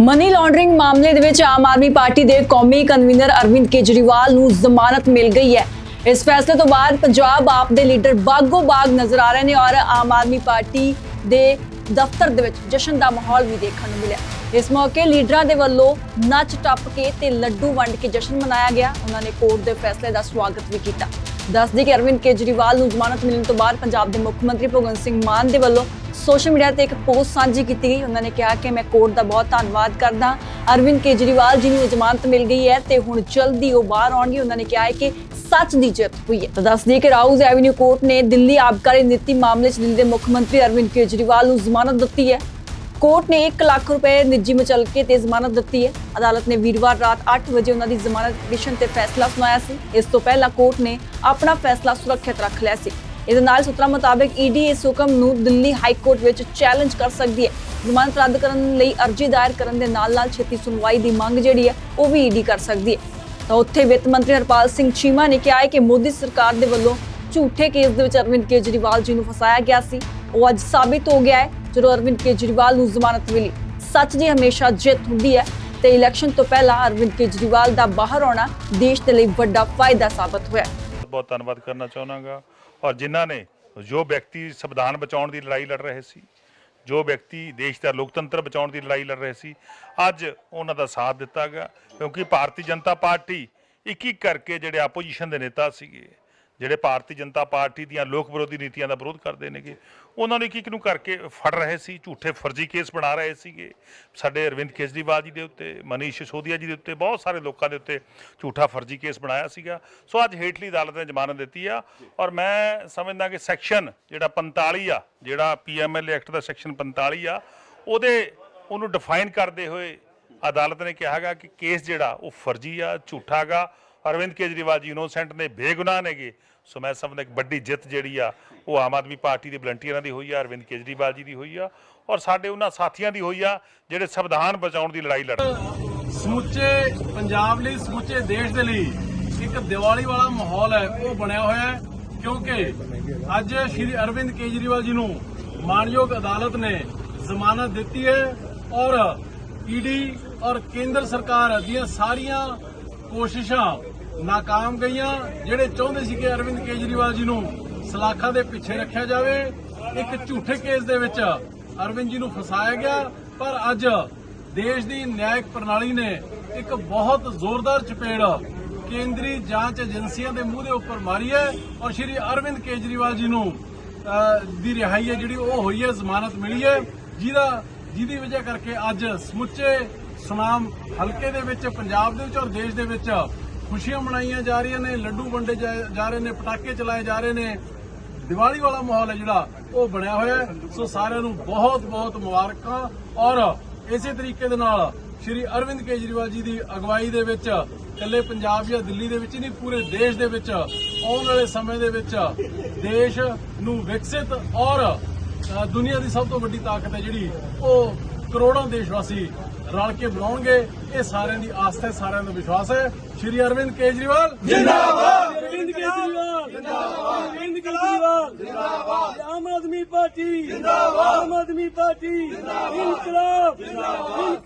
Money laundering ਮਾਮਲੇ ਦੇ ਵਿੱਚ ਆਮ ਆਦਮੀ ਪਾਰਟੀ ਦੇ ਕੌਮੀ ਕਨਵੀਨਰ ਅਰਵਿੰਦ ਕੇਜਰੀਵਾਲ ਨੂੰ ਜ਼ਮਾਨਤ ਮਿਲ ਗਈ ਹੈ। ਇਸ ਫੈਸਲੇ ਤੋਂ ਬਾਅਦ ਪੰਜਾਬ ਆਪ ਦੇ ਲੀਡਰ ਬਾਗੋ ਬਾਗ ਨਜ਼ਰ ਆ ਰਹੇ ਨੇ ਔਰ ਆਮ ਆਦਮੀ ਪਾਰਟੀ ਦੇ ਦਫ਼ਤਰ ਦੇ ਵਿੱਚ ਜਸ਼ਨ ਦਾ ਮਾਹੌਲ ਵੀ ਦੇਖਣ ਨੂੰ ਮਿਲਿਆ। ਇਸ ਮੌਕੇ ਲੀਡਰਾਂ ਦੇ ਵੱਲੋਂ ਨੱਚ ਟੱਪ ਕੇ ਤੇ ਲੱਡੂ ਵੰਡ ਕੇ ਜਸ਼ਨ ਮਨਾਇਆ ਗਿਆ। ਉਹਨਾਂ ਨੇ ਕੋਰਟ ਦੇ ਫੈਸਲੇ ਦਾ ਸਵਾਗਤ ਵੀ ਕੀਤਾ। ਦੱਸਦੀ ਕਿ ਅਰਵਿੰਦ ਕੇਜਰੀਵਾਲ ਨੂੰ ਜ਼ਮਾਨਤ ਮਿਲਣ ਤੋਂ ਬਾਅਦ ਪੰਜਾਬ ਦੇ ਮੁੱਖ ਮੰਤਰੀ ਭਗਵੰਤ ਸਿੰਘ ਮਾਨ ਦੇ ਵੱਲੋਂ ਸੋਸ਼ਲ ਮੀਡੀਆ ਤੇ ਇੱਕ ਪੋਸਟ ਸਾਂਝੀ ਕੀਤੀ ਗਈ। ਉਹਨਾਂ ਨੇ ਕਿਹਾ ਕਿ ਮੈਂ ਕੋਰਟ ਦਾ ਬਹੁਤ ਧੰਨਵਾਦ ਕਰਦਾ। ਅਰਵਿੰਦ ਕੇਜਰੀਵਾਲ ਜੀ ਨੂੰ ਜ਼ਮਾਨਤ ਮਿਲ ਗਈ ਹੈ ਤੇ ਹੁਣ ਜਲਦੀ ਉਹ ਬਾਹਰ ਆਉਣਗੇ। ਉਹਨਾਂ ਨੇ ਕਿਹਾ ਹੈ ਕਿ ਸੱਚ ਦੀ ਜਿੱਤ ਹੋਈ ਹੈ। ਤਾਂ ਦੱਸਦੀ ਕਿ ਰਾਉਜ਼ ਐਵਨਿਊ ਕੋਰਟ ਨੇ ਦਿੱਲੀ ਆਬਕਾਰੀ ਨੀਤੀ ਮਾਮਲੇ 'ਚ ਦਿੱਲੀ ਦੇ ਮੁੱਖ ਮੰਤਰੀ ਅਰਵਿੰਦ ਕੇਜਰੀਵਾਲ ਨੂੰ ਜ਼ਮਾਨਤ ਦਿੱਤੀ ਹੈ। ਕੋਰਟ ਨੇ 1 ਲੱਖ ਰੁਪਏ ਨਿੱਜੀ ਮਚਲਕੇ ਤੇ ਜ਼ਮਾਨਤ ਦਿੱਤੀ ਹੈ। ਅਦਾਲਤ ਨੇ ਵੀਰਵਾਰ ਰਾਤ 8 ਵਜੇ ਉਹਨਾਂ ਦੀ ਜ਼ਮਾਨਤ ਪਟੀਸ਼ਨ ਤੇ ਫੈਸਲਾ ਸੁਣਾਇਆ ਸੀ। ਇਸ ਤੋਂ ਪਹਿਲਾਂ ਕੋਰਟ ਨੇ ਆਪਣਾ ਫੈਸਲਾ ਸੁਰੱਖਿਅਤ ਰੱਖ ਲਿਆ ਸੀ। ਇਹਦੇ ਨਾਲ ਸੂਤਰਾਂ ਮੁਤਾਬਕ ਈਡੀ ਇਸ ਹੁਕਮ ਨੂੰ ਦਿੱਲੀ ਹਾਈ ਕੋਰਟ ਵਿੱਚ ਚੈਲੰਜ ਕਰ ਸਕਦੀ ਹੈ। ਜ਼ਮਾਨਤ ਰੱਦ ਕਰਨ ਲਈ ਅਰਜ਼ੀ ਦਾਇਰ ਕਰਨ ਦੇ ਨਾਲ ਨਾਲ ਛੇਤੀ ਸੁਣਵਾਈ ਦੀ ਮੰਗ ਜਿਹੜੀ ਹੈ, ਉਹ ਵੀ ਈਡੀ ਕਰ ਸਕਦੀ ਹੈ। ਤਾਂ ਉੱਥੇ ਵਿੱਤ ਮੰਤਰੀ ਹਰਪਾਲ ਸਿੰਘ ਚੀਮਾ ਨੇ ਕਿਹਾ ਹੈ ਕਿ ਮੋਦੀ ਸਰਕਾਰ ਦੇ ਵੱਲੋਂ ਝੂਠੇ ਕੇਸ ਦੇ ਵਿੱਚ ਅਰਵਿੰਦ ਕੇਜਰੀਵਾਲ ਜੀ ਨੂੰ ਫਸਾਇਆ ਗਿਆ ਸੀ। ਉਹ ਅੱਜ ਸਾਬਿਤ ਹੋ ਗਿਆ ਹੈ, ਜਦੋਂ ਅਰਵਿੰਦ ਕੇਜਰੀਵਾਲ ਨੂੰ ਜ਼ਮਾਨਤ ਮਿਲੀ। ਸੱਚ ਦੀ ਹਮੇਸ਼ਾ ਜਿੱਤ ਹੁੰਦੀ ਹੈ ਤੇ ਇਲੈਕਸ਼ਨ ਤੋਂ ਪਹਿਲਾਂ ਅਰਵਿੰਦ ਕੇਜਰੀਵਾਲ ਦਾ ਬਾਹਰ ਆਉਣਾ ਦੇਸ਼ ਦੇ ਲਈ ਵੱਡਾ ਫਾਇਦਾ ਸਾਬਤ ਹੋਇਆ। ਬਹੁਤ ਧੰਨਵਾਦ ਕਰਨਾ ਚਾਹੁੰਦਾਗਾ ਔਰ ਜਿਨ੍ਹਾਂ ਨੇ ਜੋ ਵਿਅਕਤੀ ਸੰਵਿਧਾਨ ਬਚਾਉਣ ਦੀ ਲੜਾਈ ਲੜ ਰਹੇ ਸੀ, ਜੋ ਵਿਅਕਤੀ ਦੇਸ਼ ਦਾ ਲੋਕਤੰਤਰ ਬਚਾਉਣ ਦੀ ਲੜਾਈ ਲੜ ਰਹੇ ਸੀ, ਅੱਜ ਉਹਨਾਂ ਦਾ ਸਾਥ ਦਿੱਤਾ ਗਿਆ ਕਿਉਂਕਿ ਭਾਰਤੀ ਜਨਤਾ ਪਾਰਟੀ ਇੱਕ ਇੱਕ ਕਰਕੇ ਜਿਹੜੇ ਆਪੋਜੀਸ਼ਨ ਦੇ ਨੇਤਾ ਸੀਗੇ। ਜਿਹੜੇ ਭਾਰਤੀ ਜਨਤਾ ਪਾਰਟੀ ਦੀਆਂ ਲੋਕ ਵਿਰੋਧੀ ਨੀਤੀਆਂ ਦਾ ਵਿਰੋਧ ਕਰਦੇ ਨੇਗੇ, ਉਹਨਾਂ ਨੂੰ ਇੱਕ ਇੱਕ ਨੂੰ ਕਰਕੇ ਫੜ ਰਹੇ ਸੀ? ਝੂਠੇ ਫਰਜ਼ੀ ਕੇਸ ਬਣਾ ਰਹੇ ਸੀਗੇ। ਸਾਡੇ ਅਰਵਿੰਦ ਕੇਜਰੀਵਾਲ ਜੀ ਦੇ ਉੱਤੇ, ਮਨੀਸ਼ ਸਿਸੋਦੀਆ ਜੀ ਦੇ ਉੱਤੇ, ਬਹੁਤ ਸਾਰੇ ਲੋਕਾਂ ਦੇ ਉੱਤੇ ਝੂਠਾ ਫਰਜ਼ੀ ਕੇਸ ਬਣਾਇਆ ਸੀਗਾ। ਸੋ ਅੱਜ ਹੇਠਲੀ ਅਦਾਲਤ ਨੇ ਜ਼ਮਾਨਤ ਦਿੱਤੀ ਆ ਔਰ ਮੈਂ ਸਮਝਦਾ ਕਿ ਸੈਕਸ਼ਨ ਜਿਹੜਾ 45 ਆ, ਜਿਹੜਾ ਪੀਐਮਐਲ ਐਕਟ ਦਾ ਸੈਕਸ਼ਨ 45 ਆ, ਉਹਦੇ ਉਹਨੂੰ ਡਿਫਾਈਨ ਕਰਦੇ ਹੋਏ ਅਦਾਲਤ ਨੇ ਕਿਹਾਗਾ ਕਿ ਕੇਸ ਜਿਹੜਾ ਉਹ ਫਰਜ਼ੀ ਆ, ਝੂਠਾ ਗਾ ਅਰਵਿੰਦ ਕੇਜਰੀਵਾਲ ਜੀ ਇਨੋਸੈਂਟ ਨੇ ਬੇਗੁਨਾਹ ਨੇਗੇ। ਸੋ ਮੈਂ ਸਮਝਦਾ ਇੱਕ ਵੱਡੀ ਜਿੱਤ ਜਿਹੜੀ ਆ, ਉਹ ਆਮ ਆਦਮੀ ਪਾਰਟੀ ਦੇ ਵਲੰਟੀਅਰਾਂ ਦੀ ਹੋਈ ਆ, ਅਰਵਿੰਦ ਕੇਜਰੀਵਾਲ ਜੀ ਦੀ ਹੋਈ ਆ ਔਰ ਸਾਡੇ ਉਹਨਾਂ ਸਾਥੀਆਂ ਦੀ ਹੋਈ ਆ, ਜਿਹੜੇ ਸੰਵਿਧਾਨ ਬਚਾਉਣ ਦੀ ਲੜਾਈ ਲੜ ਸਮੁੱਚੇ ਪੰਜਾਬ ਲਈ, ਸਮੁੱਚੇ ਦੇਸ਼ ਦੇ ਲਈ ਇੱਕ ਦੀਵਾਲੀ ਵਾਲਾ ਮਾਹੌਲ ਹੈ, ਉਹ ਬਣਿਆ ਹੋਇਆ ਹੈ, ਕਿਉਂਕਿ ਅੱਜ ਸ਼੍ਰੀ ਅਰਵਿੰਦ ਕੇਜਰੀਵਾਲ ਜੀ ਨੂੰ ਮਾਨਯੋਗ ਅਦਾਲਤ ਨੇ ਜ਼ਮਾਨਤ ਦਿੱਤੀ ਹੈ ਔਰ ਈਡੀ ਔਰ ਕੇਂਦਰ ਸਰਕਾਰ ਦੀਆਂ ਸਾਰੀਆਂ ਕੋਸ਼ਿਸ਼ਾਂ ਨਾਕਾਮ ਗਈਆਂ, ਜਿਹੜੇ ਚਾਹੁੰਦੇ ਸੀ ਕਿ ਅਰਵਿੰਦ ਕੇਜਰੀਵਾਲ ਜੀ ਨੂੰ ਸਲਾਖਾਂ ਦੇ ਪਿੱਛੇ ਰੱਖਿਆ ਜਾਵੇ, ਇੱਕ ਝੂਠੇ ਕੇਸ ਦੇ ਵਿੱਚ ਅਰਵਿੰਦ ਜੀ ਨੂੰ ਫਸਾਇਆ ਗਿਆ, ਪਰ ਅੱਜ ਦੇਸ਼ ਦੀ ਨਿਆਇਕ ਪ੍ਰਣਾਲੀ ਨੇ ਇੱਕ ਬਹੁਤ ਜ਼ੋਰਦਾਰ ਚਪੇੜ ਕੇਂਦਰੀ ਜਾਂਚ ਏਜੰਸੀਆਂ ਦੇ ਮੂੰਹ ਦੇ ਉੱਪਰ ਮਾਰੀ ਹੈ ਔਰ ਸ਼੍ਰੀ ਅਰਵਿੰਦ ਕੇਜਰੀਵਾਲ ਜੀ ਨੂੰ ਦੀ ਰਿਹਾਈ ਹੈ ਜਿਹੜੀ ਉਹ ਹੋਈ ਹੈ, ਜ਼ਮਾਨਤ ਮਿਲੀ ਹੈ। ਜਿਹਦਾ, ਜਿਹਦੀ ਵਜ੍ਹਾ ਕਰਕੇ ਅੱਜ ਸਮੁੱਚੇ ਸੁਨਾਮ ਹਲਕੇ ਦੇ ਵਿੱਚ, ਪੰਜਾਬ ਦੇ ਵਿੱਚ ਔਰ ਦੇਸ਼ ਦੇ ਵਿੱਚ ਖੁਸ਼ੀਆਂ ਮਨਾਈਆਂ ਜਾ ਰਹੀਆਂ ਨੇ ਲੱਡੂ ਵੰਡੇ ਜਾ ਰਹੇ ਨੇ ਪਟਾਕੇ ਚਲਾਏ ਜਾ ਰਹੇ ਨੇ। ਦੀਵਾਲੀ ਵਾਲਾ ਮਾਹੌਲ ਹੈ ਜਿਹੜਾ ਉਹ ਬਣਿਆ ਹੋਇਆ ਸੋ ਸਾਰਿਆਂ ਨੂੰ ਬਹੁਤ ਬਹੁਤ ਮੁਬਾਰਕਾਂ। ਔਰ ਇਸੇ ਤਰੀਕੇ ਦੇ ਨਾਲ ਸ਼੍ਰੀ ਅਰਵਿੰਦ ਕੇਜਰੀਵਾਲ ਜੀ ਦੀ ਅਗਵਾਈ ਦੇ ਵਿੱਚ ਇਕੱਲੇ ਪੰਜਾਬ ਜਾਂ ਦਿੱਲੀ ਦੇ ਵਿੱਚ ਹੀ ਨਹੀਂ ਪੂਰੇ ਦੇਸ਼ ਦੇ ਵਿੱਚ ਆਉਣ ਵਾਲੇ ਸਮੇਂ ਦੇ ਵਿੱਚ ਦੇਸ਼ ਨੂੰ ਵਿਕਸਿਤ ਔਰ ਅ, ਦੁਨੀਆ ਦੀ ਸਭ ਤੋਂ ਵੱਡੀ ਤਾਕਤ ਹੈ ਜਿਹੜੀ ਉਹ ਕਰੋੜਾਂ ਦੇਸ਼ਵਾਸੀ ਰਲ ਕੇ ਬਣਾਉਣਗੇ ਇਹ ਸਾਰਿਆਂ ਦੀ ਆਸਥਾ ਹੈ ਸਾਰਿਆਂ ਦਾ ਵਿਸ਼ਵਾਸ ਹੈ। ਸ਼੍ਰੀ ਅਰਵਿੰਦ ਕੇਜਰੀਵਾਲ। ਜਿੰਦਾਬਾਦ! ਅਰਵਿੰਦ ਕੇਜਰੀਵਾਲ। ਜਿੰਦਾਬਾਦ! ਅਰਵਿੰਦ ਕੇਜਰੀਵਾਲ। ਜਿੰਦਾਬਾਦ! ਆਮ ਆਦਮੀ ਪਾਰਟੀ। ਜਿੰਦਾਬਾਦ! ਆਮ ਆਦਮੀ ਪਾਰਟੀ। ਜਿੰਦਾਬਾਦ! ਇਨਕਲਾਬ। ਜਿੰਦਾਬਾਦ! ਇਨਕਲਾਬ।